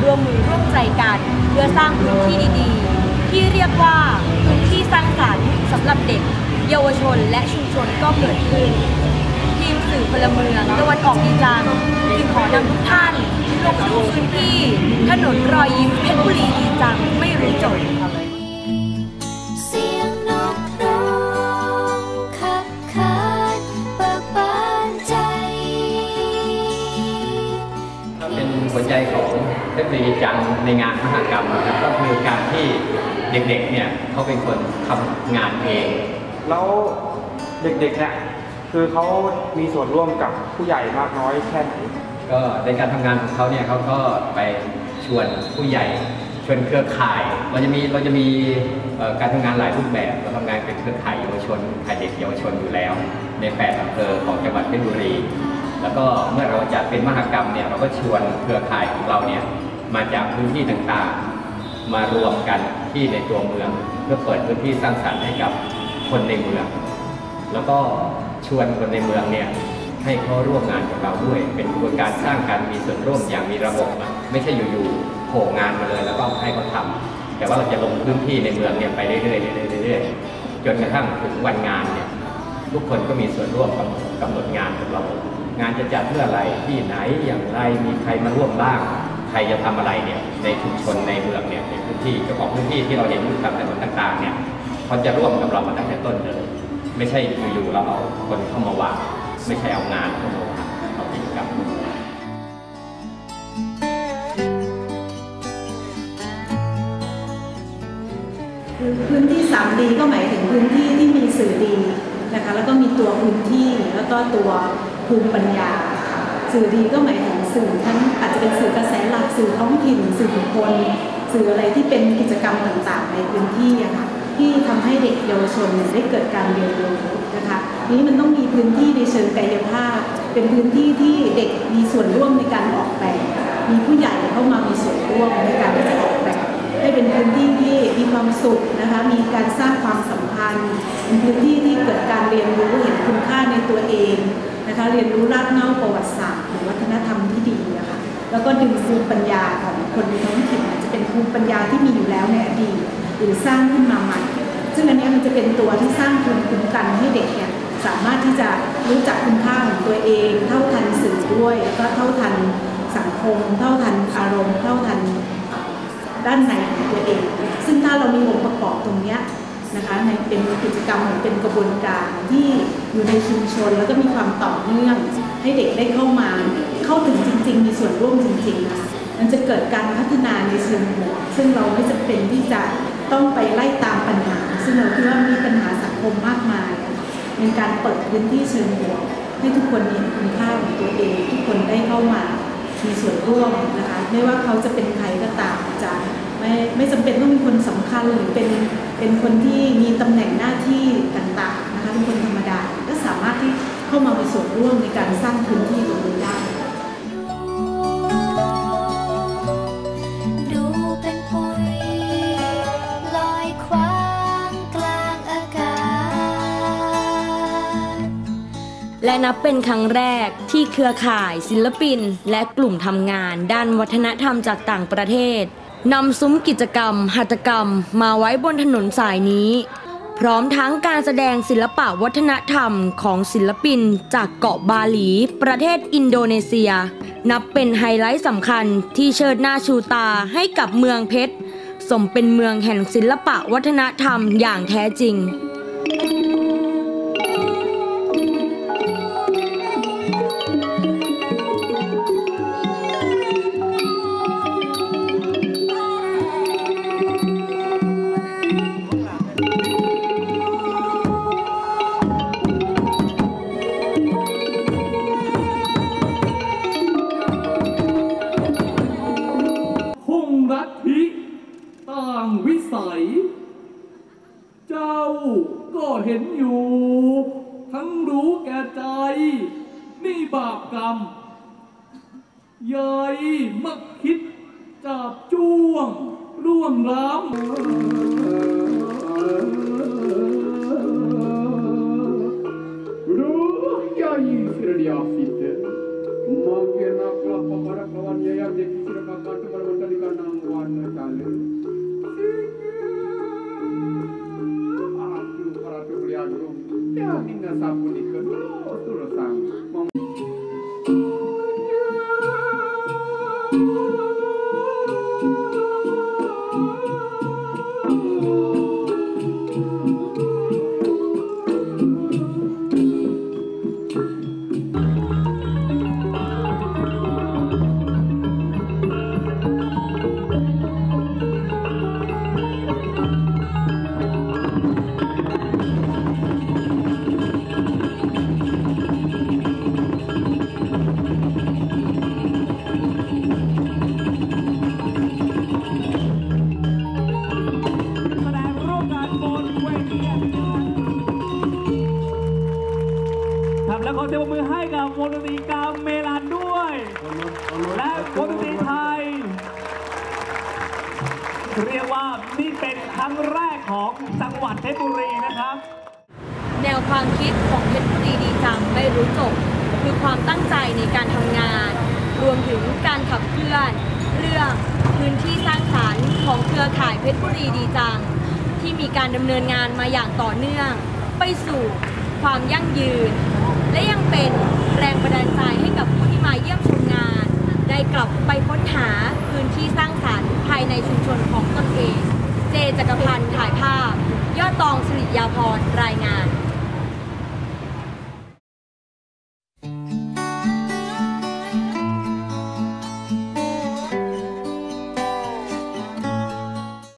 รร่วมมือร่วมใจกัน เพื่อสร้างพื้นที่ดีๆ ที่เรียกว่าพื้นที่สร้างสรรค์สำหรับเด็ก เยาวชนและชุมชนก็เกิดขึ้น ทีมสื่อพลเมืองตะวันออกดีจังจึงขอนำทุกท่านลงสู่พื้นที่ ถนนรอยยิ้มเพชรบุรีดีจังไม่รู้จบเสียงนกร้องขับขานเบิกบานใจเป็นหัวใจของ เทคโนโลยีจังในงานมหกรรมนะครับก็คือการที่เด็กๆเนี่ยเขาเป็นคนทำงานเอง แล้วเด็กๆเนี่ยคือเขามีส่วนร่วมกับผู้ใหญ่มากน้อยแค่ไหน ก็ในการทำงานของเขาเนี่ยเขาก็ไปชวนผู้ใหญ่ชวนเครือข่าย เราจะมีเราจะมีเอ่อการทำงานหลายรูปแบบเราทำงานเป็นเครือข่ายเยาวชนข่ายเด็กเยาวชนอยู่แล้ว ในแปดอำเภอของจังหวัดเพชรบุรี แล้วก็เมื่อเราจัดเป็นมหกรรมเนี่ยเราก็ชวนเครือข่ายของเราเนี่ย มาจากพื้นที่ต่างๆ มารวมกันที่ในตัวเมือง เพื่อเปิดพื้นที่สร้างสรรค์ให้กับคนในเมือง แล้วก็ชวนคนในเมืองเนี่ยให้เขาร่วมงานกับเราด้วย เป็นกระบวนการสร้างการมีส่วนร่วมอย่างมีระบบไม่ใช่อยู่ๆโผล่งานมาเลยแล้วก็ให้เขาทำแต่ว่าเราจะลงพื้นที่ในเมืองเนี่ยไปเรื่อยๆเรื่อยๆจนกระทั่งถึงวันงานเนี่ยทุกคนก็มีส่วนร่วมกำหนดกำหนดงานของเรา งานจะจัดเมื่อไหร่ที่ไหนอย่างไรมีใครมาร่วมบ้าง ใครจะทำอะไรเนี่ยในชุมชนในเมืองเนี่ยในพื้นที่เจ้าของพื้นที่ที่เราเห็นตามถนนต่างๆเนี่ยเขาจะร่วมกับเรามาตั้งแต่ต้นเลย ไม่ใช่อยู่ๆเราเอาคนเข้ามาวางไม่ใช่เอางานเข้ามาวางเอากิจกรรมเข้ามาวางคือพื้นที่ 3D ก็หมายถึงพื้นที่ที่มีสื่อดีนะคะแล้วก็มีตัวพื้นที่แล้วก็ตัวภูมิปัญญาค่ะสื่อดีก็หมายถึง สื่อทั้งอาจจะเป็นสื่อกระแสหลักสื่อท้องถิ่น สื่อบุคคล สื่ออะไรที่เป็นกิจกรรมต่างๆ ในพื้นที่อะค่ะที่ทำให้เด็กเยาวชนเนี่ยได้เกิดการเรียนรู้นะคะนี้มันต้องมีพื้นที่ในเชิงกายภาพ เป็นพื้นที่ที่เด็กมีส่วนร่วมในการออกแบบ มีผู้ใหญ่เข้ามามีส่วนร่วมในการที่จะออกแบบให้เป็นพื้นที่ที่มีความสุขนะคะ มีการสร้างความสัมพันธ์ เป็นพื้นที่ที่เกิดการเรียนรู้เห็นคุณค่าในตัวเอง นะคะเรียนรู้รากเหง้าประวัติศาสตร์หรือวัฒนธรรมที่ดีนะคะแล้วก็ดึงภูมิปัญญาของคนในท้องถิ่นอาจจะเป็นภูมิปัญญาที่มีอยู่แล้วในอดีตหรือสร้างขึ้นมาใหม่ซึ่งอันนี้มันจะเป็นตัวที่สร้างภูมิคุ้มกันให้เด็กเนี่ยสามารถที่จะรู้จักคุณค่าของตัวเอง เท่าทันสื่อด้วยก็เท่าทันสังคม เท่าทันอารมณ์ เท่าทันด้านในของตัวเอง ซึ่งถ้าเรามีองค์ประกอบตรงเนี้ย นะคะในเป็นกิจกรรมเหมือเป็นกระบวนการที่อยู่ในชุมชน แล้วก็มีความต่อเนื่องให้เด็กได้เข้ามา เข้าถึงจริง ๆ มีส่วนร่วมจริงๆนะคะมันจะเกิดการพัฒนาในเชิงบวกซึ่งเราไม่จำเป็นที่จะต้องไปไล่ตามปัญหา ซึ่งเราคิดว่ามีปัญหาสังคมมากมายในการเปิดพื้นที่เชิงบวกให้ทุกคนเห็นคุณค่าของตัวเอง ทุกคนได้เข้ามามีส่วนร่วมนะคะไม่ว่าเขาจะเป็นใครก็ตามจะ ไม่ไม่จำเป็นต้องมีคนสำคัญหรือเป็นเป็นคนที่มีตำแหน่งหน้าที่ต่างๆนะคะเป็นคนธรรมดาก็สามารถที่เข้ามามีส่วนร่วมในการสร้างพื้นที่ตรงนี้ได้และนับเป็นครั้งแรกที่เครือข่ายศิลปิน และกลุ่มทำงานด้านวัฒนธรรมจากต่างประเทศ นำซุ้มกิจกรรม หัตถกรรมมาไว้บนถนนสายนี้ พร้อมทั้งการแสดงศิลปะวัฒนธรรมของศิลปินจากเกาะบาหลี ประเทศอินโดนีเซีย นับเป็นไฮไลท์สำคัญที่เชิดหน้าชูตาให้กับเมืองเพชร สมเป็นเมืองแห่งศิลปะวัฒนธรรมอย่างแท้จริง ใหญ่มักคิดจับจ้วงร่วงล้ำ Ruhja Israeliafite. Magena kelapa para kawannya yang dikisirkan kartu pada mentalikan nangwan kali. Aku para tu beliau ya minna sapu อเสียงปรบมือให้กับวงดนตรีกามเมลันด้วย และวงดนตรีไทย เรียกว่านี่เป็นครั้งแรกของจังหวัดเพชรบุรีนะครับ แนวความคิดของเพชรบุรีดีจังไม่รู้จบ คือความตั้งใจในการทำงาน รวมถึงการขับเคลื่อน เรื่องพื้นที่สร้างสรรค์ของเครือข่ายเพชรบุรีดีจัง ที่มีการดำเนินงานมาอย่างต่อเนื่อง ไปสู่ความยั่งยืน และยังเป็นแรงบันดาลใจให้กับผู้ที่มาเยี่ยมชมงาน ได้กลับไปค้นหาพื้นที่สร้างสรรค์ภายในชุมชนของตนเอง เจจักรพันธ์ถ่ายภาพ ยอดตองสิริยาพรรายงาน